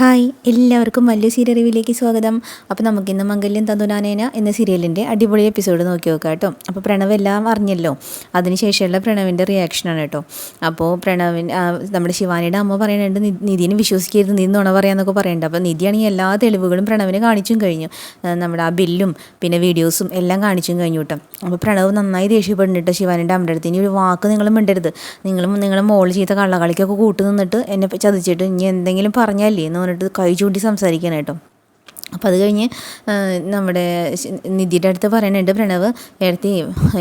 Hi എല്ലാവർക്കും വലിയ serial റിവ്യൂലേക്ക് സ്വാഗതം. അപ്പോൾ നമുക്കിന്ന് മംഗല്യം തന്തുനാനേന എന്ന സീരിയലിന്റെ അടിപൊളി എപ്പിസോഡ് നോക്കി നോക്കാം കേട്ടോ. അപ്പോൾ പ്രണവ് എല്ലാം അറിഞ്ഞല്ലോ. അതിനുശേഷമുള്ള പ്രണവിന്റെ റിയാക്ഷനാണ് കേട്ടോ. അപ്പോൾ പ്രണവിൻ നമ്മുടെ ശിവാനിയുടെ അമ്മ പറയുന്നുണ്ട് "നി- നിധിനെ വിശ്വസിക്കരുത് നീ നുണ പറയാന്നൊക്കെ പറയുന്നുണ്ട്. അപ്പോൾ നിധിയാണെങ്കിൽ എല്ലാ തെളിവുകളും പ്രണവിന് കാണിച്ചും കഴിഞ്ഞു. നമ്മുടെ ആ ബില്ലും പിന്നെ വീഡിയോസും എല്ലാം കാണിച്ചും കഴിഞ്ഞു കേട്ടോ. അപ്പോൾ പ്രണവ് നന്നായി ദേഷ്യപ്പെടുന്നുണ്ട് ശിവാനിയുടെ അമ്മയുടെ അടുത്ത്. ഇനി ഒരു വാക്ക് നിങ്ങൾ മിണ്ടരുത്. നിങ്ങളും നിങ്ങളുടെ മോൾ ചെയ്ത കള്ളകളിക്കൊക്കെ കൂട്ടു നിന്നിട്ട് എന്നെ ചതിച്ചിട്ട് ഇനി എന്തെങ്കിലും പറഞ്ഞല്ലേ എന്ന് പറഞ്ഞിട്ട് കൈ ചൂണ്ടി സംസാരിക്കണം അപ്പോൾ അത് കഴിഞ്ഞ് നമ്മുടെ നിധിയുടെ അടുത്ത് പറയുന്നുണ്ട് പ്രണവ് എടുത്തി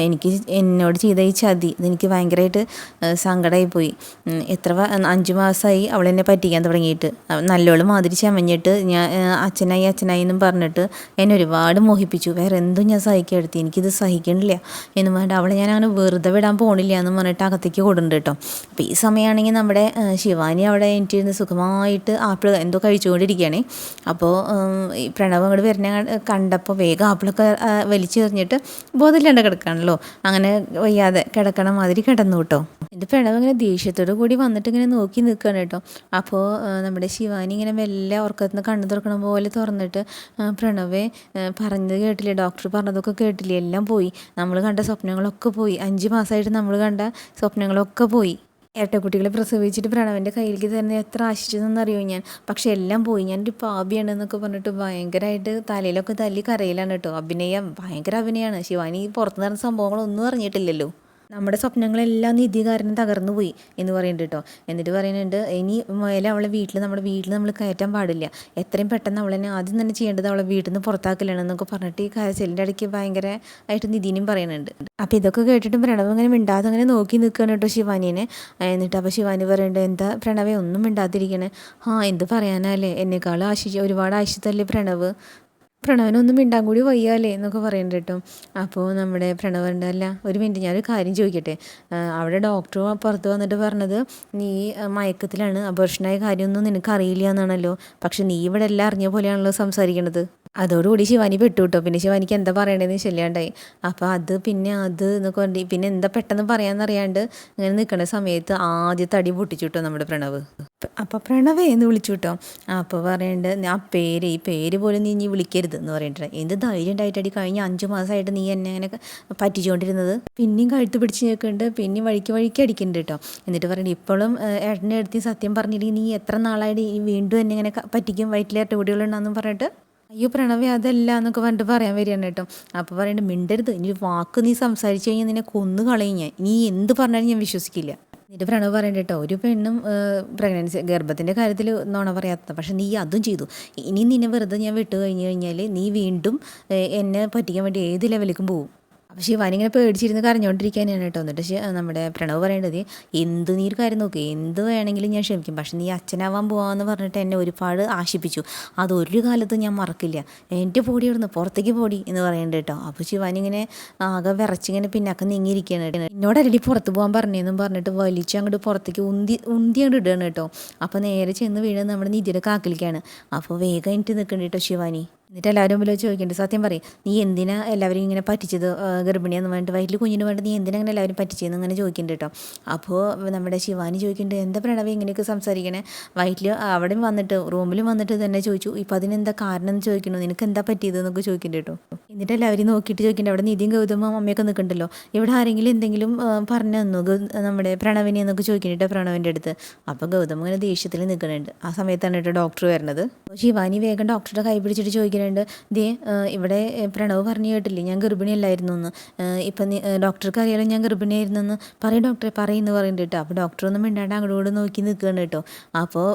എനിക്ക് എന്നോട് ചെയ്ത ഈ ചതി ഇതെനിക്ക് ഭയങ്കരമായിട്ട് സങ്കടമായി പോയി എത്ര അഞ്ച് മാസമായി അവൾ എന്നെ പറ്റിക്കാൻ തുടങ്ങിയിട്ട്. നല്ലോളം മാതിരി ചമഞ്ഞിട്ട് ഞാൻ അച്ഛനായി അച്ഛനായി എന്നും പറഞ്ഞിട്ട് എന്നെ ഒരുപാട് മോഹിപ്പിച്ചു. വേറെ എന്തും ഞാൻ സഹിക്കാൻ എടുത്തി എനിക്കിത് സഹിക്കണില്ല. എന്ന് പറഞ്ഞിട്ട് അവളെ ഞാൻ അങ്ങനെ വെറുതെ വിടാൻ പോണില്ല എന്ന് പറഞ്ഞിട്ട് അകത്തേക്ക് കൊടുണ്ട് കേട്ടോ. അപ്പോൾ ഈ സമയമാണെങ്കിൽ നമ്മുടെ ശിവാനി അവിടെ എനിട്ടിരുന്ന് സുഖമായിട്ട് ആപ്പിൾ എന്തോ കഴിച്ചുകൊണ്ടിരിക്കുകയാണ്. അപ്പോൾ ഈ പ്രണവ് അങ്ങോട്ട് വരുന്ന കണ്ടപ്പോൾ വേഗം ആപ്പിളൊക്കെ വലിച്ചെറിഞ്ഞിട്ട് ബോധമില്ലാണ്ട് കിടക്കണല്ലോ. അങ്ങനെ വയ്യാതെ കിടക്കണ മാതിരി കിടന്നു കേട്ടോ. ഇത് പ്രണവ് ഇങ്ങനെ ദേഷ്യത്തോടു കൂടി വന്നിട്ട് ഇങ്ങനെ നോക്കി നിൽക്കുകയാണ് കേട്ടോ. അപ്പോൾ നമ്മുടെ ശിവാനി ഇങ്ങനെ മെല്ലെ ഉറക്കത്തിൽ നിന്ന് കണ്ണു തുറക്കണ പോലെ തുറന്നിട്ട് പ്രണവെ പറഞ്ഞത് കേട്ടില്ലേ ഡോക്ടർ പറഞ്ഞതൊക്കെ കേട്ടില്ലേ എല്ലാം പോയി. നമ്മൾ കണ്ട സ്വപ്നങ്ങളൊക്കെ പോയി. അഞ്ച് മാസമായിട്ട് നമ്മൾ കണ്ട സ്വപ്നങ്ങളൊക്കെ പോയി. ഇരട്ടക്കുട്ടികളെ പ്രസവിച്ചിട്ട് പ്രണവന്റെ കയ്യിലേക്ക് തന്നെ എത്ര ആശിച്ചതെന്നറിയോ ഞാൻ? പക്ഷെ എല്ലാം പോയി. ഞാനൊരു പാപിയാണ് എന്നൊക്കെ പറഞ്ഞിട്ട് ഭയങ്കരമായിട്ട് തലയിലൊക്കെ തല്ലി കരയിലാണ് കേട്ടോ. അഭിനയം ഭയങ്കര അഭിനയമാണ് ശിവാനി പുറത്ത് നടന്ന സംഭവങ്ങളൊന്നും അറിഞ്ഞിട്ടില്ലല്ലോ. നമ്മുടെ സ്വപ്നങ്ങളെല്ലാം നിധി കാരണം തകർന്നു പോയി എന്ന് പറയുന്നുണ്ട് കേട്ടോ. എന്നിട്ട് പറയുന്നുണ്ട് ഇനി മേലെ അവളെ വീട്ടിൽ നമ്മുടെ വീട്ടിൽ നമ്മൾ കയറ്റാൻ പാടില്ല. എത്രയും പെട്ടെന്ന് അവളെന്നെ ആദ്യം തന്നെ ചെയ്യേണ്ടത് അവളെ വീട്ടിൽ നിന്ന് പുറത്താക്കലാണ് എന്നൊക്കെ പറഞ്ഞിട്ട് ഈ കരച്ചിലിന്റെ ഇടയ്ക്ക് ഭയങ്കര ആയിട്ട് നിധിനും പറയുന്നുണ്ട്. അപ്പോൾ ഇതൊക്കെ കേട്ടിട്ട് പ്രണവ് അങ്ങനെ മിണ്ടാതെ അങ്ങനെ നോക്കി നിൽക്കുകയാണ് കേട്ടോ ശിവാനിനെ. എന്നിട്ട് അപ്പോൾ ശിവാനി പറയുന്നുണ്ട് എന്താ പ്രണവെ ഒന്നും മിണ്ടാതിരിക്കണേ. ആ എന്ത് പറയാനല്ലേ എന്നെക്കാളും ആശിച്ച് ഒരുപാട് ആശിച്ചല്ലേ പ്രണവ്? പ്രണവനൊന്നും മിണ്ടാൻ കൂടി വയ്യാലേ എന്നൊക്കെ പറയുന്നുണ്ട് കേട്ടോ. അപ്പോൾ നമ്മുടെ പ്രണവന്റെ അല്ല ഒരു മിനിറ്റ് ഞാനൊരു കാര്യം ചോദിക്കട്ടെ? അവിടെ ഡോക്ടർ പുറത്ത് വന്നിട്ട് പറഞ്ഞത് നീ മയക്കത്തിലാണ് അബോർഷനായ കാര്യമൊന്നും നിനക്ക് അറിയില്ല എന്നാണല്ലോ. പക്ഷെ നീ ഇവിടെ എല്ലാം അറിഞ്ഞ പോലെയാണല്ലോ സംസാരിക്കണത്. അതോടുകൂടി ശിവാനി പെട്ടു കേട്ടോ പിന്നെ ശിവാനിക്ക് എന്താ പറയണതെന്ന് ശല്യാണ്ടായി അപ്പോൾ അത് പിന്നെ അത് എന്നൊക്കെ പറഞ്ഞു പിന്നെ എന്താ പെട്ടെന്ന് പറയാമെന്നറിയാണ്ട് ഇങ്ങനെ നിൽക്കുന്ന സമയത്ത് ആദ്യത്തെ അടി പൊട്ടിച്ചു കേട്ടോ നമ്മുടെ പ്രണവ്. അപ്പോൾ പ്രണവേ എന്ന് വിളിച്ചു കേട്ടോ അപ്പോൾ പറയേണ്ടത് ആ പേര് ഈ പേര് പോലും നീ ഇനി വിളിക്കരുത് എന്ന് പറഞ്ഞിട്ട് എന്ത് ധൈര്യം ഉണ്ടായിട്ടടി കഴിഞ്ഞ അഞ്ച് മാസമായിട്ട് നീ എന്നെ അങ്ങനെ പറ്റിച്ചുകൊണ്ടിരുന്നത്. പിന്നെയും കഴുത്ത് പിടിച്ച് നിൽക്കുന്നുണ്ട് പിന്നെയും വഴിക്ക് വഴിക്ക് അടിക്കുന്നുണ്ട് കേട്ടോ എന്നിട്ട് പറയണ്ട ഇപ്പോഴും ഏട്ടന്റെ അടുത്ത് സത്യം പറഞ്ഞില്ലെങ്കിൽ നീ എത്ര നാളായിട്ട് വീണ്ടും എന്നെ ഇങ്ങനെ പറ്റിക്കും വയറ്റിലേറ്റ കൂടികളുണ്ടെന്നും പറഞ്ഞിട്ട്? അയ്യോ പ്രണവി അതല്ല എന്നൊക്കെ പറഞ്ഞിട്ട് പറയാൻ വരികയാണ് കേട്ടോ. അപ്പോൾ പറയുന്നുണ്ട് മിണ്ടരുത്. ഇനി വാക്ക് നീ സംസാരിച്ചു കഴിഞ്ഞാൽ നിന്നെ കൊന്നു കളയും ഞാൻ. നീ എന്ത് പറഞ്ഞാലും ഞാൻ വിശ്വസിക്കില്ല. എന്നിട്ട് പ്രണവ് പറയണ്ട കേട്ടോ ഒരു പെണ്ണും പ്രഗ്നൻസി ഗർഭത്തിന്റെ കാര്യത്തിൽ നോണ പറയാത്തത്. പക്ഷെ നീ അതും ചെയ്തു. ഇനി നിന്നെ വെറുതെ ഞാൻ വിട്ടു കഴിഞ്ഞു കഴിഞ്ഞാൽ നീ വീണ്ടും എന്നെ പറ്റിക്കാൻ വേണ്ടി ഏത് ലെവലിലേക്കും പോകും. അപ്പോൾ ഈ ഇങ്ങനെ പേടിച്ചിരുന്ന് കരഞ്ഞുകൊണ്ടിരിക്കാനാണ് കേട്ടോ. എന്നിട്ട് പക്ഷേ നമ്മുടെ പ്രണവ് പറയേണ്ടത് എന്ത് നീ കാര്യം നോക്ക് എന്ത് വേണമെങ്കിലും ഞാൻ ക്ഷമിക്കും. പക്ഷെ നീ അച്ഛനാവാൻ പോവാന്ന് പറഞ്ഞിട്ട് എന്നെ ഒരുപാട് ആശിപ്പിച്ചു. അതൊരു കാലത്ത് ഞാൻ മറക്കില്ല. എന്റെ പൊടി ഇവിടുന്ന് പുറത്തേക്ക് പൊടി എന്ന് പറയേണ്ട കേട്ടോ. അപ്പോൾ ശിവാനിങ്ങനെ ആകെ വിറച്ചിങ്ങനെ പിന്നാക്കം നീങ്ങിയിരിക്കുകയാണ് കേട്ടോ. എന്നോടല്ലടി പുറത്ത് പോകാൻ പറഞ്ഞതെന്നും പറഞ്ഞിട്ട് വലിച്ച് അങ്ങോട്ട് പുറത്തേക്ക് ഉന്തി ഉന്തി അങ്ങോട്ട് ഇടുകയാണ് കേട്ടോ. അപ്പോൾ നേരെ ചെന്ന് വീഴുന്നത് നമ്മുടെ നിധിയുടെ കാക്കിലേക്കാണ് അപ്പോൾ വേഗം എനിക്ക് നിൽക്കണ്ട കേട്ടോ ശിവാനി. എന്നിട്ട് എല്ലാവരും മുമ്പിൽ ചോദിക്കേണ്ടത് സത്യം പറയും നീ എന്തിനാ എല്ലാവരും ഇങ്ങനെ പറ്റിച്ചത്? ഗർഭിണിയെന്ന് പറഞ്ഞിട്ട് വയറ്റിൽ കുഞ്ഞിന് വേണ്ടി നീ എന്തിനാ അങ്ങനെ എല്ലാവരും പറ്റിച്ചതെന്ന് അങ്ങനെ ചോദിക്കുന്നുണ്ട് കേട്ടോ. അപ്പോൾ നമ്മുടെ ശിവാനി ചോദിക്കുന്നുണ്ട് എന്താ പ്രണവ് ഇങ്ങനെയൊക്കെ സംസാരിക്കണേ? വയറ്റിൽ അവിടെയും വന്നിട്ട് റൂമിലും വന്നിട്ട് തന്നെ ചോദിച്ചു ഇപ്പം അതിനെന്താ കാരണം എന്ന് ചോദിക്കണു? നിനക്ക് എന്താ പറ്റിയത് എന്നൊക്കെ ചോദിക്കുന്നുണ്ട് കേട്ടോ. എന്നിട്ട് എല്ലാവരും നോക്കിയിട്ട് ചോദിക്കേണ്ടത് അവിടെ നിധിയും ഗൗതമും അമ്മയൊക്കെ നിൽക്കുന്നുണ്ടല്ലോ ഇവിടെ ആരെങ്കിലും എന്തെങ്കിലും പറഞ്ഞു തന്നു? നമ്മുടെ പ്രണവിനെ എന്നൊക്കെ ചോദിക്കുന്നുണ്ട് പ്രണവിന്റെ അടുത്ത്? അപ്പോൾ ഗൗതം ഇങ്ങനെ ദേഷ്യത്തിൽ നിൽക്കുന്നുണ്ട്. ആ സമയത്താണ് കേട്ടോ ഡോക്ടർ വരുന്നത്. ശിവാനി വേഗം ഡോക്ടറുടെ കൈ പിടിച്ചിട്ട് ചോദിക്കുന്നുണ്ട്. ദേ ഇവിടെ പ്രണവ് പറഞ്ഞു കേട്ടില്ലേ? ഞാൻ ഗർഭിണിയല്ലായിരുന്നു എന്ന്. ഇപ്പം ഡോക്ടർക്ക് അറിയാലോ ഞാൻ ഗർഭിണിയായിരുന്നു എന്ന്. പറയും ഡോക്ടറെ പറയുന്നു പറയുന്നുണ്ട് കേട്ടോ. അപ്പോൾ ഡോക്ടർ ഒന്നും മിണ്ടാണ്ട് അങ്ങോട്ട് നോക്കി നിൽക്കുകയാണ് കേട്ടോ. അപ്പോൾ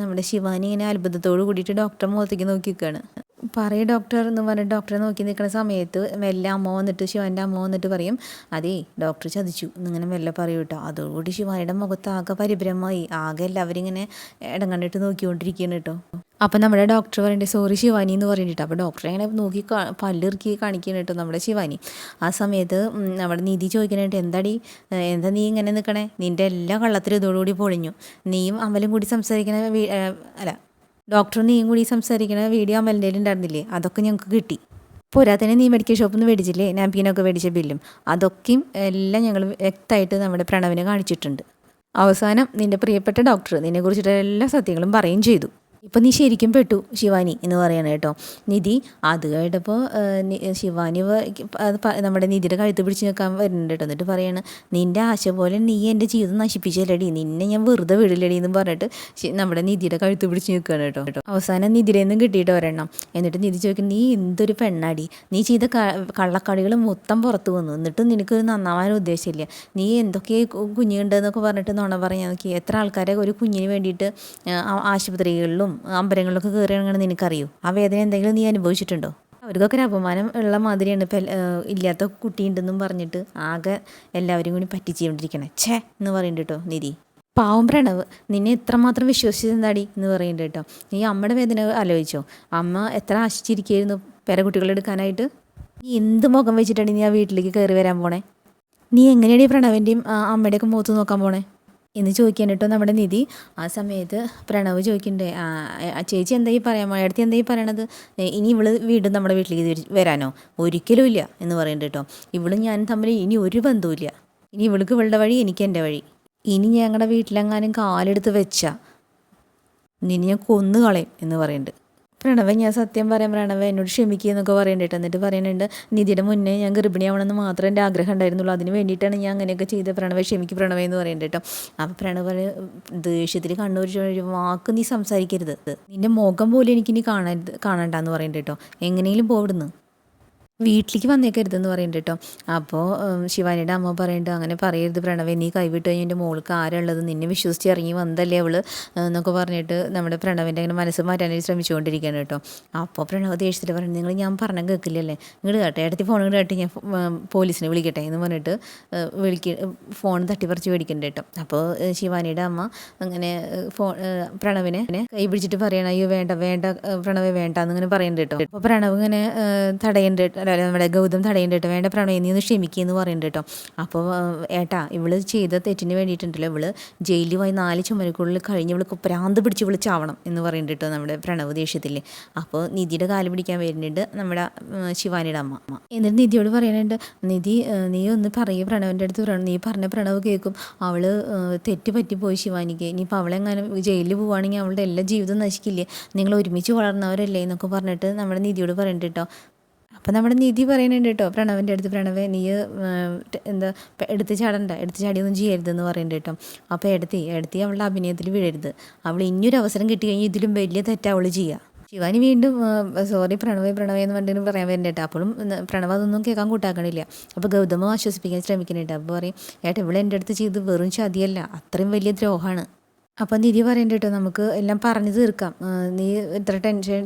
നമ്മുടെ ശിവാനി ഇങ്ങനെ അത്ഭുതത്തോട് കൂടിയിട്ട് ഡോക്ടറെ മുഖത്തേക്ക് നോക്കി നിൽക്കുകയാണ് പറയ ഡോക്ടർ എന്ന് പറഞ്ഞ ഡോക്ടറെ നോക്കി നിൽക്കുന്ന സമയത്ത് മെല്ലെ അമ്മ വന്നിട്ട് ശിവന്റെ അമ്മ വന്നിട്ട് പറയും അതേ ഡോക്ടർ ചതിച്ചു. എന്നിങ്ങനെ മെല്ലെ പറയൂ കേട്ടോ. അതോടുകൂടി ശിവാനിയുടെ മുഖത്ത് ആകെ പരിഭ്രമമായി. ആകെ എല്ലാവരും ഇങ്ങനെ ഇടം കണ്ടിട്ട് നോക്കിക്കൊണ്ടിരിക്കുകയാണ് കേട്ടോ. അപ്പം നമ്മുടെ ഡോക്ടർ പറയണ്ടേ സോറി ശിവാനി എന്ന് പറഞ്ഞിട്ട് അപ്പോൾ ഡോക്ടറെ ഇങ്ങനെ നോക്കി പല്ലിറുക്കി കാണിക്കണം കേട്ടോ നമ്മുടെ ശിവാനി. ആ സമയത്ത് നമ്മുടെ നിധി ചോദിക്കാനായിട്ട് എന്താടി? എന്താ നീ ഇങ്ങനെ നിൽക്കണേ നിന്റെ എല്ലാ കള്ളത്തിലും ഇതോടുകൂടി പൊളിഞ്ഞു. നീയും അമലും കൂടി സംസാരിക്കണ അല്ല ഡോക്ടറും നീയും കൂടി സംസാരിക്കണ വീഡിയോ അമലിന്റെ ഉണ്ടായിരുന്നില്ലേ? അതൊക്കെ ഞങ്ങൾക്ക് കിട്ടി. പോരാത്തന്നെ നീ മെഡിക്കൽ ഷോപ്പിൽ നിന്ന് മേടിച്ചില്ലേ? നാപ്കിനൊക്കെ മേടിച്ച ബില്ലും അതൊക്കെയും എല്ലാം ഞങ്ങൾ വ്യക്തമായിട്ട് നമ്മുടെ പ്രണവിനെ കാണിച്ചിട്ടുണ്ട്. അവസാനം നിന്റെ പ്രിയപ്പെട്ട ഡോക്ടർ നിന്നെക്കുറിച്ചിട്ട് എല്ലാ സത്യങ്ങളും പറയുകയും ചെയ്തു. ഇപ്പം നീ ശരിക്കും പെട്ടു ശിവാനി എന്ന് പറയണ കേട്ടോ. നിധി അത് കേട്ടപ്പോൾ ശിവാനി നമ്മുടെ നിധിയുടെ കഴുത്ത് പിടിച്ച് നിൽക്കാൻ വരുന്നുണ്ട് കേട്ടോ. എന്നിട്ട് പറയാണ് നിന്റെ ആശ പോലെ നീ എന്റെ ജീവിതം നശിപ്പിച്ചല്ലടി നിന്നെ ഞാൻ വെറുതെ വിടില്ലടി എന്ന് പറഞ്ഞിട്ട് നമ്മുടെ നിധിയുടെ കഴുത്ത് പിടിച്ച് നിൽക്കുകയാണ് കേട്ടോ. അവസാനം നിധിയിലേന്നും കിട്ടിയിട്ട് ഒരെണ്ണം. എന്നിട്ട് നിധി ചോദിക്കും നീ എന്തൊരു പെണ്ണാടി? നീ ചെയ്ത കള്ളക്കളികൾ മൊത്തം പുറത്തു വന്നു. എന്നിട്ടും നിനക്ക് നന്നാവാൻ ഉദ്ദേശമില്ല നീ എന്തൊക്കെ കുഞ്ഞുണ്ടെന്നൊക്കെ പറഞ്ഞിട്ട് നോണ പറഞ്ഞാൽ നോക്കി. എത്ര ആൾക്കാരെ ഒരു കുഞ്ഞിന് വേണ്ടിയിട്ട് ആശുപത്രികളിലും അമ്പലങ്ങളിലൊക്കെ കയറിയാണെന്ന് നിനക്കറിയോ ആ വേദന എന്തെങ്കിലും നീ അനുഭവിച്ചിട്ടുണ്ടോ? അവർക്കൊക്കെ ഒരു അപമാനം ഉള്ള മാതിരിയാണ് ഇപ്പം ഇല്ലാത്ത കുട്ടിയുണ്ടെന്നും പറഞ്ഞിട്ട് ആകെ എല്ലാവരും കൂടി പറ്റിച്ചുകൊണ്ടിരിക്കണേ ഛേ എന്ന് പറയുന്നുണ്ട് കേട്ടോ നിധി. പാവം പ്രണവ് നിന്നെ എത്രമാത്രം വിശ്വസിച്ചെന്താടി എന്ന് പറയുന്നുണ്ട് കേട്ടോ. നീ അമ്മയുടെ വേദന ആലോചിച്ചോ? അമ്മ എത്ര ആശിച്ചിരിക്കുകയായിരുന്നു പേരക്കുട്ടികളെടുക്കാനായിട്ട് നീ എന്ത് മുഖം വെച്ചിട്ടാണ് നീ ആ വീട്ടിലേക്ക് കയറി വരാൻ പോണേ? നീ എങ്ങനെയാണ് പ്രണവിന്റെയും അമ്മയുടെയൊക്കെ മുഖത്ത് നോക്കാൻ പോണേ? എന്ന് ചോദിക്കാൻ കേട്ടോ നമ്മുടെ നിധി. ആ സമയത്ത് പ്രണവ് ചോദിക്കണ്ടേ ചേച്ചി എന്തായി പറയാൻ അടുത്ത് എന്തായി പറയണത്? ഇനി ഇവൾ വീണ്ടും നമ്മുടെ വീട്ടിലേക്ക് വരാനോ? ഒരിക്കലും ഇല്ല എന്ന് പറയുന്നുണ്ട് കേട്ടോ. ഇവളും ഞാനും തമ്മിൽ ഇനി ഒരു ബന്ധവുമില്ല ഇനി ഇവൾക്ക് ഇവളുടെ വഴി എനിക്ക് എന്റെ വഴി. ഇനി ഞങ്ങളുടെ വീട്ടിലെങ്ങാനും കാലെടുത്ത് വെച്ച നിന്നെ ഞാൻ കൊന്നു കളയും എന്ന് പറയുന്നുണ്ട് പ്രണവ ഞാൻ സത്യം പറയാം പ്രണവ എന്നോട് ക്ഷമിക്കുക എന്നൊക്കെ പറയേണ്ടിട്ട് എന്നിട്ട് പറയുന്നുണ്ട് നിധിയുടെ മുന്നേ ഞാൻ ഗർഭിണിയാവണമെന്ന് മാത്രം എന്റെ ആഗ്രഹം ഉണ്ടായിരുന്നുള്ളൂ. അതിന് വേണ്ടിയിട്ടാണ് ഞാൻ അങ്ങനെയൊക്കെ ചെയ്ത പ്രണവ ക്ഷമിക്ക് പ്രണവ എന്ന് പറയുന്നുണ്ട് അപ്പം പ്രണവ ദേഷ്യത്തിൽ കണ്ണൂർ വാക്ക് നീ സംസാരിക്കരുത്. നിന്റെ മുഖം പോലും എനിക്കിനി കാണരുത് കാണണ്ടെന്ന് പറയുന്നുണ്ട് കേട്ടോ എങ്ങനെയും പോവിടുന്നു. വീട്ടിലേക്ക് വന്നേക്കരുതെന്ന് പറയുന്നുണ്ട് കേട്ടോ അപ്പോൾ ശിവാനിയുടെ അമ്മ പറയുന്നുണ്ട് അങ്ങനെ പറയരുത് പ്രണവേ നീ കൈവിട്ട് കഴിഞ്ഞ് എന്റെ മോൾക്ക് ആരുള്ളത്? നിന്നെ വിശ്വസിച്ച് ഇറങ്ങി വന്നതല്ലേ അവൾ എന്നൊക്കെ പറഞ്ഞിട്ട് നമ്മുടെ പ്രണവിന്റെ അങ്ങനെ മനസ്സ് മാറ്റാനായി ശ്രമിച്ചുകൊണ്ടിരിക്കുകയാണ് കേട്ടോ അപ്പോൾ പ്രണവ് ദേഷ്യത്തിൽ പറഞ്ഞു നിങ്ങൾ ഞാൻ പറഞ്ഞ കേൾക്കില്ലല്ലേ? ഇങ്ങോട്ട് കേട്ടെ ഇടത്തി ഫോൺ ഇങ്ങോട്ട് കേട്ട് ഞാൻ പോലീസിനെ വിളിക്കട്ടെ? എന്ന് പറഞ്ഞിട്ട് വിളിക്ക ഫോൺ തട്ടിപ്പറിച്ച് മേടിക്കുന്നുണ്ട് കേട്ടോ അപ്പോൾ ശിവാനിയുടെ അമ്മ അങ്ങനെ ഫോൺ പ്രണവിനെ കൈ പിടിച്ചിട്ട് പറയണം അയ്യോ വേണ്ട വേണ്ട പ്രണവ് വേണ്ട എന്നിങ്ങനെ പറയുന്നുണ്ട് കേട്ടോ അപ്പോൾ പ്രണവ് ഇങ്ങനെ തടയുന്നുണ്ട് നമ്മുടെ ഗൗതം തടയേണ്ട വേണ്ട പ്രണയം നീ ഒന്ന് ക്ഷമിക്കുകയെന്ന് പറയുന്നുണ്ട് കേട്ടോ. അപ്പോൾ ഏട്ടാ ഇവൾ ചെയ്ത തെറ്റിന് വേണ്ടിയിട്ടുണ്ടല്ലോ. ഇവൾ ജയിലിൽ പോയി നാല് ചുമരക്കുള്ളിൽ കഴിഞ്ഞ് ഇവൾക്ക് പ്രാന്ത് പിടിച്ച് വിളിച്ചാവണം ചാവണം എന്ന് പറയുന്നുണ്ട് കേട്ടോ നമ്മുടെ പ്രണവ് ദേഷ്യത്തിൽ അപ്പോൾ നിധിയുടെ കാൽ പിടിക്കാൻ വരുന്നുണ്ട് നമ്മുടെ ശിവാനിയുടെ അമ്മ. എന്നിട്ട് നിധിയോട് പറയുന്നുണ്ട് നിധി നീ ഒന്ന് പറയുക പ്രണവിന്റെ അടുത്ത് പറയണം നീ പറഞ്ഞ പ്രണവ് കേൾക്കും. അവൾ തെറ്റ് പറ്റിപ്പോയി ശിവാനിക്ക്. ഇനിയിപ്പോൾ അവളെങ്ങാനും ജയിലിൽ പോവുകയാണെങ്കിൽ അവളുടെ എല്ലാ ജീവിതം നശിക്കില്ലേ? നിങ്ങൾ ഒരുമിച്ച് വളർന്നവരല്ലേ എന്നൊക്കെ പറഞ്ഞിട്ട് നമ്മുടെ നിധിയോട് പറയുന്നുണ്ട് കേട്ടോ. അപ്പം നമ്മുടെ നിധി പറയുന്നുണ്ട് കേട്ടോ പ്രണവന്റെ അടുത്ത് പ്രണവേ നീ എന്താ എടുത്ത് ചാടണ്ട എടുത്ത് ചാടിയൊന്നും ചെയ്യരുതെന്ന് പറയുന്നുണ്ട് കേട്ടോ. അപ്പോൾ എടുത്തി എടുത്തി അവളുടെ അഭിനയത്തിൽ വീഴരുത് അവൾ ഇനിയൊരു അവസരം കിട്ടി കഴിഞ്ഞാൽ ഇതിലും വലിയ തെറ്റാ ചെയ്യുക ശിവാനി വീണ്ടും സോറി പ്രണവേ പ്രണവേ എന്ന് പറഞ്ഞിട്ട് പറയാൻ വരുന്നുണ്ട് അപ്പോഴും പ്രണവ് അതൊന്നും കേൾക്കാൻ കൂട്ടാക്കണില്ല. അപ്പോൾ ഗൗതമം ആശ്വസിപ്പിക്കാൻ ശ്രമിക്കുന്നുണ്ട് അപ്പോൾ പറയും ഏട്ടാ ഇവിടെ എന്റെ അടുത്ത് ചെയ്ത് വെറും ചതിയല്ല അത്രയും വലിയ ദ്രോഹമാണ് അപ്പോൾ നിധി പറയണ്ട കേട്ടോ നമുക്ക് എല്ലാം പറഞ്ഞു തീർക്കാം. നീ ഇത്ര ടെൻഷൻ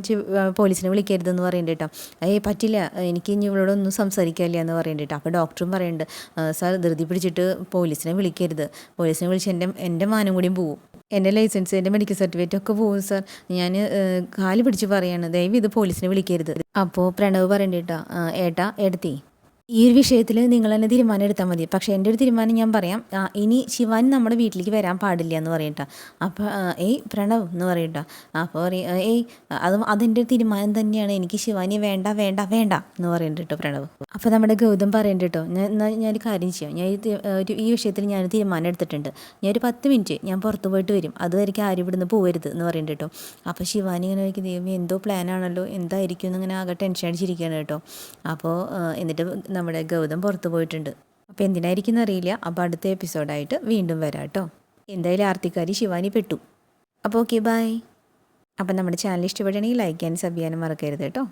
പോലീസിനെ വിളിക്കരുതെന്ന് പറയണ്ട കേട്ടോ ഏയ് പറ്റില്ല. എനിക്ക് ഇനി ഇവളോട് ഒന്നും സംസാരിക്കാനില്ല എന്ന് പറയണ്ട കേട്ടോ അപ്പോൾ ഡോക്ടറും പറയുന്നുണ്ട് സാർ ധൃതി പിടിച്ചിട്ട് പോലീസിനെ വിളിക്കരുത്. പോലീസിനെ വിളിച്ച് എന്റെ എന്റെ മാനം കൂടിയും പോവും. എന്റെ ലൈസൻസ് എന്റെ മെഡിക്കൽ സർട്ടിഫിക്കറ്റ് ഒക്കെ പോകും സാർ ഞാൻ കാൽ പിടിച്ച് പറയാണ് ദയവ് ഇത് പോലീസിനെ വിളിക്കരുത്. അപ്പോൾ പ്രണവ് പറയണ്ട ഏട്ടാ എടുത്തേ ഈ ഒരു വിഷയത്തിൽ നിങ്ങൾ തന്നെ തീരുമാനം എടുത്താൽ മതി. പക്ഷേ എന്റെ ഒരു തീരുമാനം ഞാൻ പറയാം. ഇനി ശിവാൻ നമ്മുടെ വീട്ടിലേക്ക് വരാൻ പാടില്ല എന്ന് പറയട്ടോ. അപ്പോൾ ഏയ് പ്രണവ് എന്ന് പറയട്ടോ. അപ്പോൾ പറയും ഏയ് അത് അതെന്റെ തീരുമാനം തന്നെയാണ്. എനിക്ക് ശിവാനി വേണ്ട വേണ്ട വേണ്ട എന്ന് പറയുന്നുണ്ട് കേട്ടോ പ്രണവ്. അപ്പോൾ നമ്മുടെ ഗൗതം പറയുന്നുണ്ട് കേട്ടോ ഞാൻ ഞാനൊരു കാര്യം ചെയ്യാം. ഞാൻ ഒരു ഈ വിഷയത്തിൽ ഞാൻ തീരുമാനം എടുത്തിട്ടുണ്ട്. ഞാൻ ഒരു പത്ത് മിനിറ്റ് ഞാൻ പുറത്ത് പോയിട്ട് വരും. അതുവരെയ്ക്ക് ആരും ഇവിടുന്ന് പോകരുത് എന്ന് പറയുന്നുണ്ട് കേട്ടോ അപ്പോൾ ശിവാനി ഇങ്ങനെ എനിക്ക് ദൈവം എന്തോ പ്ലാനാണല്ലോ എന്തായിരിക്കും എന്നിങ്ങനെ ആകെ ടെൻഷൻ അടിച്ചിരിക്കുകയാണ് കേട്ടോ അപ്പോൾ എന്നിട്ട് നമ്മുടെ ഗൗതം പുറത്തു പോയിട്ടുണ്ട്. അപ്പോൾ എന്തിനായിരിക്കും അറിയില്ല അപ്പോൾ അടുത്ത എപ്പിസോഡായിട്ട് വീണ്ടും വരാം കേട്ടോ. എന്തായാലും ആർത്തിക്കാരി ശിവാനി പെട്ടു. അപ്പോൾ ഓക്കെ ബായ് അപ്പം നമ്മുടെ ചാനൽ ഇഷ്ടപ്പെടുകയാണെങ്കിൽ ലൈക്ക് ചെയ്യാനും സബ് ചെയ്യാനും മറക്കരുത് കേട്ടോ.